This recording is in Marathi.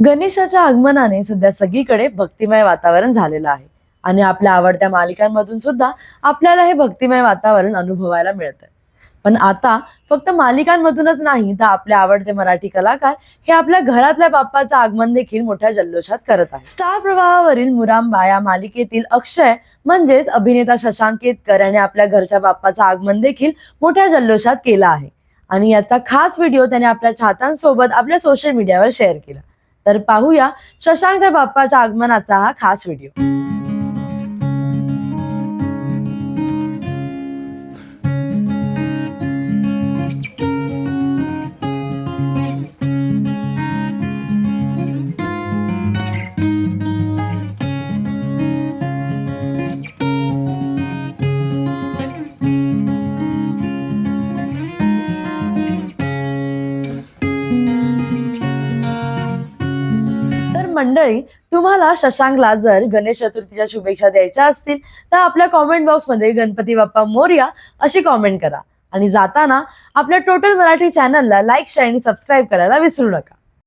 गणेशाच्या आगमनाने सध्या सगळीकडे भक्तिमय वातावरण झालेलं आहे. आणि आपल्या आवडत्या मालिकांमधून सुद्धा आपल्याला हे भक्तिमय वातावरण अनुभवायला मिळतं पण आता फक्त मालिकांमधूनच नाही तर आपले आवडते मराठी कलाकार हे आपल्या घरातल्या बाप्पाचं आगमन देखील मोठ्या जल्लोषात करत आहे स्टार प्रवाहावरील मुरांबा या मालिकेतील अक्षय म्हणजेच अभिनेता शशांक केतकर याने आपल्या घरच्या बाप्पाचं आगमन देखील मोठ्या जल्लोषात केलं आहे. आणि याचा खास व्हिडिओ त्याने आपल्या चाहत्यांसोबत आपल्या सोशल मीडियावर शेअर केला. तर पाहूया शशांकच्या बाप्पाच्या आगमनाचा हा खास व्हिडिओ. मंडळी तुम्हाला शशांकला जर गणेश चतुर्थीच्या शुभेच्छा द्यायच्या असतील तर आपल्या कॉमेंट बॉक्समध्ये गणपती बाप्पा मोर्या अशी कॉमेंट करा. आणि जाताना आपल्या टोटल मराठी चॅनलला लाईक शेअर आणि सबस्क्राईब करायला विसरू नका.